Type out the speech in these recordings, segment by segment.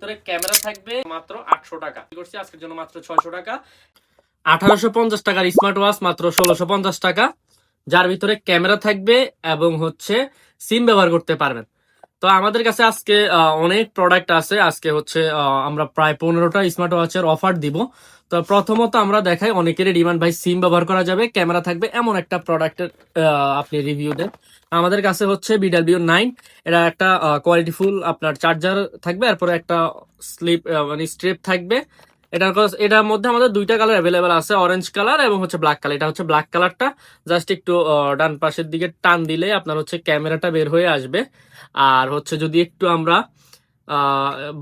ভিতরে ক্যামেরা থাকবে মাত্র আটশো টাকা। কি করছি আজকের জন্য মাত্র ছয়শো টাকা। আঠারোশো পঞ্চাশ টাকার স্মার্ট ওয়াচ মাত্র ষোলোশো পঞ্চাশ টাকা। যার ভিতরে ক্যামেরা থাকবে এবং হচ্ছে সিম ব্যবহার করতে পারবেন। তো আমাদের কাছে আজকে অনেক প্রোডাক্ট আছে। আজকে হচ্ছে আমরা প্রায় পনেরোটা স্মার্ট ওয়াচের অফার দিব। তো প্রথমত আমরা দেখাই, অনেকেরই ডিমান্ড ভাই সিম ব্যবহার করা যাবে ক্যামেরা থাকবে, এমন একটা প্রোডাক্টের আপনি রিভিউ দেন। আমাদের কাছে হচ্ছে বিডাব্লিউ নাইন এটা একটা কোয়ালিটি ফুল আপনার চার্জার থাকবে, এরপরে একটা স্লিপ মানে স্ট্রিপ থাকবে। এটার এটার মধ্যে আমাদের দুইটা কালার অ্যাভেলেবেল আছে অরেঞ্জ কালার এবং হচ্ছে ব্ল্যাক কালার এটা হচ্ছে ব্ল্যাক কালারটা জাস্ট একটু ডান পাশের দিকে টান দিলে আপনার হচ্ছে ক্যামেরাটা বের হয়ে আসবে। আর হচ্ছে যদি একটু আমরা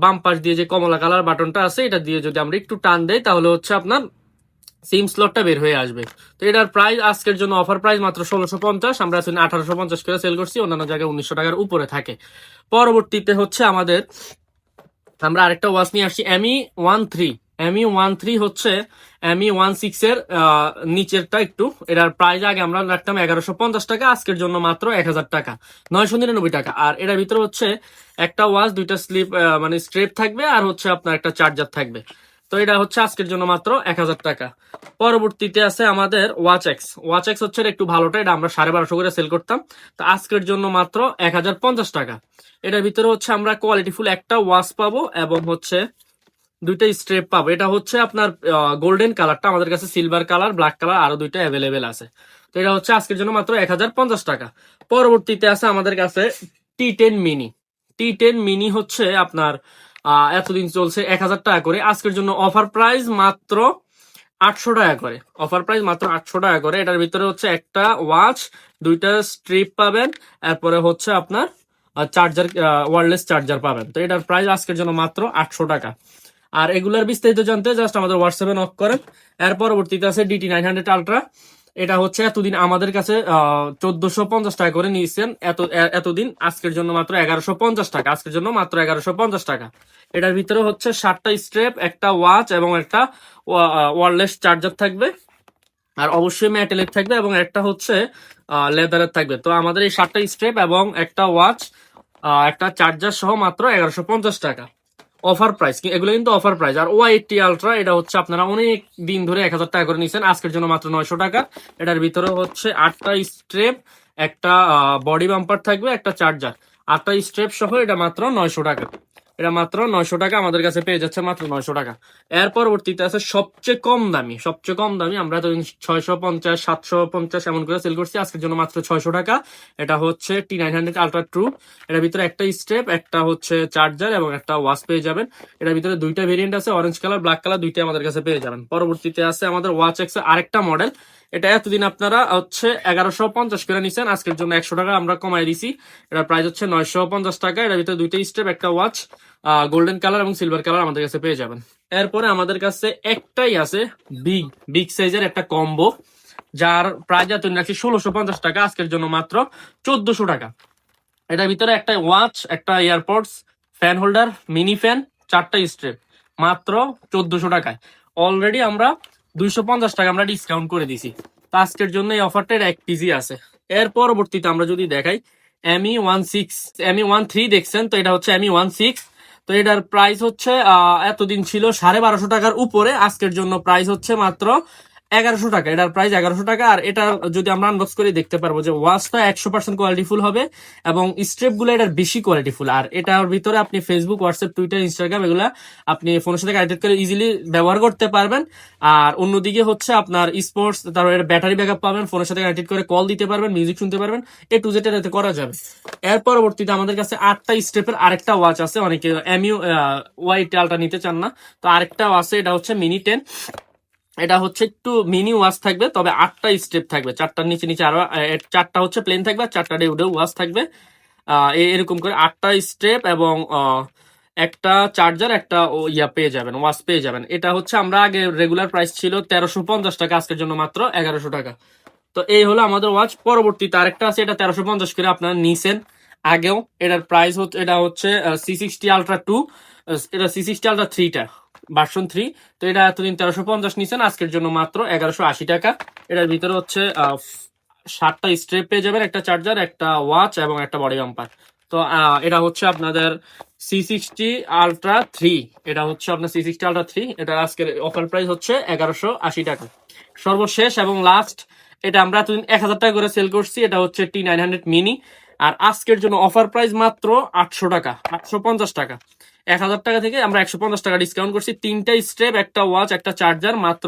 বাম পাশ দিয়ে যে কমলা কালার বাটনটা আছে, এটা দিয়ে যদি আমরা একটু টান দেই, তাহলে হচ্ছে আপনার সিম স্লটটা বের হয়ে আসবে। তো এটার প্রাইস আজকের জন্য অফার প্রাইস মাত্র ষোলোশো পঞ্চাশ। আমরা আসলে আঠারোশো পঞ্চাশ করে সেল করছি, অন্যান্য জায়গায় উনিশশো টাকার উপরে থাকে। পরবর্তীতে হচ্ছে আমাদের, আমরা আরেকটা ওয়াচ নিয়ে আসছি MI one three MI one three হচ্ছে এমি ওয়ান সিক্স এর নিচেরটা একটু। এটার প্রাইস আগে আমরা রাখতাম এগারোশো পঞ্চাশ টাকা, আজকের জন্য মাত্র এক হাজার টাকা। নয়শো নিরানব্বই টাকা। আর এটার ভিতরে হচ্ছে একটা ওয়াচ দুইটা স্লিপ মানে স্ট্রেপ থাকবে আর হচ্ছে আপনার একটা চার্জার থাকবে। তো এটা হচ্ছে আজকের জন্য মাত্র এক হাজার টাকা। পরবর্তীতে আছে আমাদের ওয়াচ এক্স ওয়াচ এক্স হচ্ছে একটু ভালোটা, এটা আমরা সাড়ে বারোশো করে সেল করতাম। তো আজকের জন্য মাত্র এক হাজার পঞ্চাশ টাকা। এটার ভিতরে হচ্ছে আমরা কোয়ালিটি ফুল একটা ওয়াচ পাবো এবং হচ্ছে দুইটা স্ট্রেপ পাবো। এটা হচ্ছে আপনার গোল্ডেন কালারটা আমাদের কাছে সিলভার কালার ব্ল্যাক কালার আরও দুইটা অ্যাভেলেবেল আছে। তো এটা হচ্ছে আজকের জন্য মাত্র এক হাজার পঞ্চাশ টাকা। পরবর্তীতে আছে আমাদের কাছে T ten mini T ten mini হচ্ছে আপনার এতদিন চলছে এক হাজার টাকা করে। আজকের জন্য অফার প্রাইস মাত্র আটশো টাকা করে। অফার প্রাইস মাত্র আটশো টাকা করে। এটার ভিতরে হচ্ছে একটা ওয়াচ দুইটা স্ট্রিপ পাবেন। এরপরে হচ্ছে আপনার চার্জার ওয়ারলেস চার্জার পাবেন। তো এটার প্রাইস আজকের জন্য মাত্র আটশো টাকা। আর এগুলার বিস্তারিত জানতে জাস্ট আমাদের হোয়াটসঅ্যাপে নক করেন। এর পরবর্তীতে আছে ডিটি নাইন হান্ড্রেড আলট্রা এটা হচ্ছে এতদিন আমাদের কাছে চোদ্দশো পঞ্চাশ টাকা করে নিয়েছেন। এত এতদিন আজকের জন্য মাত্র এগারোশো পঞ্চাশ টাকা। আজকের জন্য মাত্র এগারোশো পঞ্চাশ টাকা। এটার ভিতরে হচ্ছে সাতটা স্ট্রেপ একটা ওয়াচ এবং একটা ওয়ারলেস চার্জার থাকবে। আর অবশ্যই ম্যাটেলের থাকবে এবং একটা হচ্ছে লেদারের থাকবে। তো আমাদের এই সাতটা স্ট্রেপ এবং একটা ওয়াচ একটা চার্জার সহ মাত্র এগারোশো পঞ্চাশ টাকা। অফার প্রাইস এগুলো কিন্তু অফার প্রাইস আর ওয়াই এইটটি আলট্রা এটা হচ্ছে আপনারা অনেক দিন ধরে এক হাজার টাকা করে নিয়েছেন আজকের জন্য মাত্র নয়শো টাকা। এটার ভিতরে হচ্ছে আটটা স্ট্রেপ একটা বডি বাম্পার থাকবে, একটা চার্জার আটটা স্ট্রেপ সহ এটা মাত্র নয়শো টাকা। এটা মাত্র নয়শো টাকা আমাদের কাছে পেয়ে যাচ্ছে মাত্র নয়শো টাকা। এর পরবর্তীতে আছে সবচেয়ে কম দামি, সবচেয়ে কম দামি আমরা তো ছয়শো পঞ্চাশ, সাতশো পঞ্চাশ এমন করে সেল করছি, আজকের জন্য মাত্র ছয়শো টাকা। এটা হচ্ছে T nine hundred ultra true এটার ভিতরে একটা স্টেপ একটা হচ্ছে চার্জার এবং একটা ওয়াশ পেয়ে যাবেন। এটার ভিতরে দুইটা ভেরিয়েন্ট আছে অরেঞ্জ কালার ব্ল্যাক কালার দুইটাই আমাদের কাছে পেয়ে যাবেন। পরবর্তীতে আছে আমাদের ওয়াচ এক্স আরেকটা মডেল এটা এতদিন আপনারা হচ্ছে এগারোশো পঞ্চাশ করে নিছেন, আজকের জন্য একশো টাকা আমরা কমাই দিছি। এটার প্রাইস হচ্ছে নয়শো পঞ্চাশ টাকা। এটার ভিতরে দুইটা স্টেপ একটা ওয়াচ গোল্ডেন কালার এবং সিলভার কালার আমাদের কাছে পেয়ে যাবেন। এরপরে আমাদের কাছে একটাই আছে বিগ বিগ সাইজের একটা কম্বো যার প্রাইস এত রাখছি ষোলোশো পঞ্চাশ টাকা, আজকের জন্য মাত্র চোদ্দশো টাকা। এটার ভিতরে একটা ওয়াচ একটা AirPods fan holder mini fan চারটা স্ট্রেপ মাত্র চোদ্দশো টাকায়। অলরেডি আমরা দুইশো পঞ্চাশ টাকা আমরা ডিসকাউন্ট করে দিছি তো আজকের জন্য এই অফারটা এক পিজি আছে। এর পরবর্তীতে আমরা যদি দেখাই MI one six MI one three দেখছেন, তো এটা হচ্ছে এমি ওয়ান সিক্স তো এটার প্রাইস হচ্ছে এতদিন ছিল সাড়ে বারোশো টাকার উপরে। আজকের জন্য প্রাইস হচ্ছে মাত্র এগারোশো টাকা, এটার প্রাইস এগারোশো টাকা। আর এটা যদি আমরা আনবক্স করে দেখতে পারব যে ওয়াচটা একশো পার্সেন্ট কোয়ালিটিফুল হবে এবং স্ট্রেপগুলো এটার বেশি কোয়ালিটিফুল আর এটার ভিতরে আপনি ফেসবুক হোয়াটসঅ্যাপ টুইটার ইনস্টাগ্রাম এগুলা আপনি ফোনের সাথে কানেক্টেড করে ইজিলি ব্যবহার করতে পারবেন। আর অন্যদিকে হচ্ছে আপনার স্পোর্টস তারপর এটা ব্যাটারি ব্যাকআপ পাবেন ফোনের সাথে কানেক্টেড করে কল দিতে পারবেন মিউজিক শুনতে পারবেন। এ টু জেড এতে করা যাবে। এর পরবর্তীতে আমাদের কাছে আটটা স্টেপের আরেকটা ওয়াচ আছে। অনেকে এমইউ ওয়াই টেলটা নিতে চান না। তো আরেকটা আছে, এটা হচ্ছে মিনি টেন এটা হচ্ছে একটু মিনি ওয়াচ থাকবে, তবে আটটা স্টেপ থাকবে। চারটার নিচে নিচে আরও চারটা হচ্ছে প্লেন থাকবে আর চারটা ডেউডে ওয়াচ থাকবে। এরকম করে আটটা স্টেপ এবং একটা চার্জার একটা ইয়া পেয়ে যাবেন ওয়াচ পেয়ে যাবেন। এটা হচ্ছে আমরা আগে রেগুলার প্রাইস ছিল তেরোশো পঞ্চাশ টাকা, আজকের জন্য মাত্র এগারোশো টাকা। তো এই হলো আমাদের ওয়াচ পরবর্তীতে আরেকটা আছে, এটা তেরোশো পঞ্চাশ করে আপনারা নিছেন। আগেও এটার প্রাইস হচ্ছে, এটা হচ্ছে সি সিক্সটি আলট্রা টু এটা সি সিক্সটি আলট্রা থ্রিটা ভার্সন থ্রি তো এটা এতদিন তেরোশো পঞ্চাশ নিছেন, আজকের জন্য মাত্র এগারোশো আশি টাকা। এটার ভিতরে হচ্ছে সাতটা স্ট্রেপ পেয়ে যাবেন, একটা চার্জার একটা ওয়াচ এবং একটা বডি বাম্পার তো এটা হচ্ছে আপনাদের সি সিক্সটি আলট্রা থ্রি এটা হচ্ছে আপনার সি সিক্সটি আলট্রা থ্রি এটা আজকের অফার প্রাইস হচ্ছে এগারোশো আশি টাকা। সর্বশেষ এবং লাস্ট এটা আমরা এতদিন এক হাজার টাকা করে সেল করছি। এটা হচ্ছে টি নাইন হান্ড্রেড মিনি আর আজকের জন্য অফার প্রাইস মাত্র আটশো টাকা, আটশো পঞ্চাশ টাকা। এক হাজার টাকা থেকে আমরা একশো পঞ্চাশ টাকা ডিসকাউন্ট করছি। তিনটা স্টেপ একটা ওয়াচ একটা চার্জার মাত্র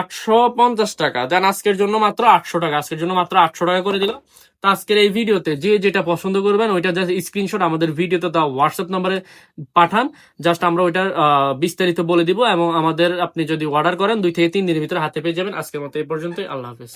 আটশো পঞ্চাশ টাকা। দেন আজকের জন্য মাত্র আটশো টাকা। আজকের জন্য মাত্র আটশো টাকা করে দিলাম। তো আজকের এই ভিডিওতে যে যেটা পছন্দ করবেন, ওইটা জাস্ট স্ক্রিনশট আমাদের ভিডিওতে তা হোয়াটসঅ্যাপ নম্বরে পাঠান। জাস্ট আমরা ওইটার বিস্তারিত বলে দিব এবং আমাদের আপনি যদি অর্ডার করেন, দুই থেকে তিন দিনের ভিতরে হাতে পেয়ে যাবেন। আজকের মতো এই পর্যন্তই। আল্লাহ হাফেজ।